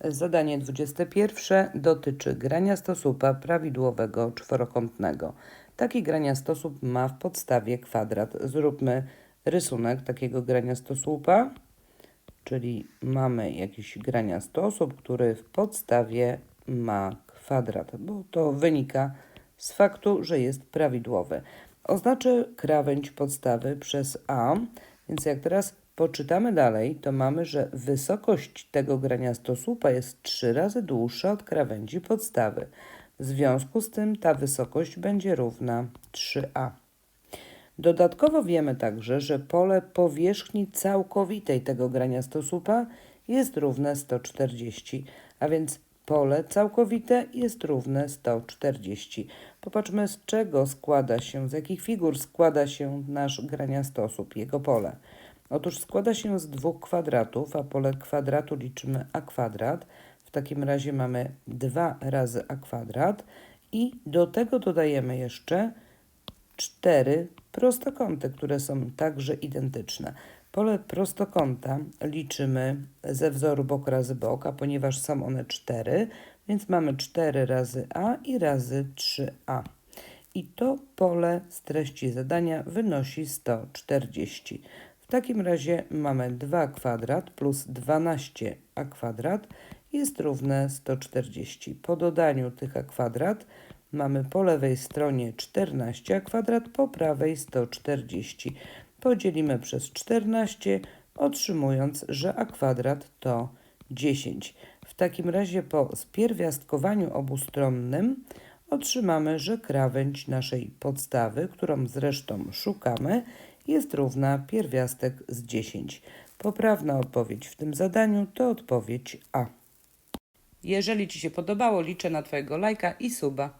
Zadanie 21 dotyczy graniastosłupa prawidłowego czworokątnego. Taki graniastosłup ma w podstawie kwadrat. Zróbmy rysunek takiego graniastosłupa, czyli mamy jakiś graniastosłup, który w podstawie ma kwadrat, bo to wynika z faktu, że jest prawidłowy. Oznaczę krawędź podstawy przez A, więc jak teraz poczytamy dalej, to mamy, że wysokość tego graniastosłupa jest trzy razy dłuższa od krawędzi podstawy. W związku z tym ta wysokość będzie równa 3a. Dodatkowo wiemy także, że pole powierzchni całkowitej tego graniastosłupa jest równe 140, a więc pole całkowite jest równe 140. Popatrzmy, z czego składa się, z jakich figur składa się nasz graniastosłup, jego pole. Otóż składa się z dwóch kwadratów, a pole kwadratu liczymy a kwadrat. W takim razie mamy 2 razy a kwadrat i do tego dodajemy jeszcze cztery prostokąty, które są także identyczne. Pole prostokąta liczymy ze wzoru bok razy bok, a ponieważ są one cztery, więc mamy 4 razy a i razy 3a. I to pole z treści zadania wynosi 140. W takim razie mamy 2 kwadrat plus 12a kwadrat jest równe 140. Po dodaniu tych a kwadrat mamy po lewej stronie 14 a kwadrat, po prawej 140. Podzielimy przez 14, otrzymując, że a kwadrat to 10. W takim razie po spierwiastkowaniu obustronnym otrzymamy, że krawędź naszej podstawy, którą zresztą szukamy, jest równa pierwiastek z 10. Poprawna odpowiedź w tym zadaniu to odpowiedź A. Jeżeli Ci się podobało, liczę na Twojego lajka i suba.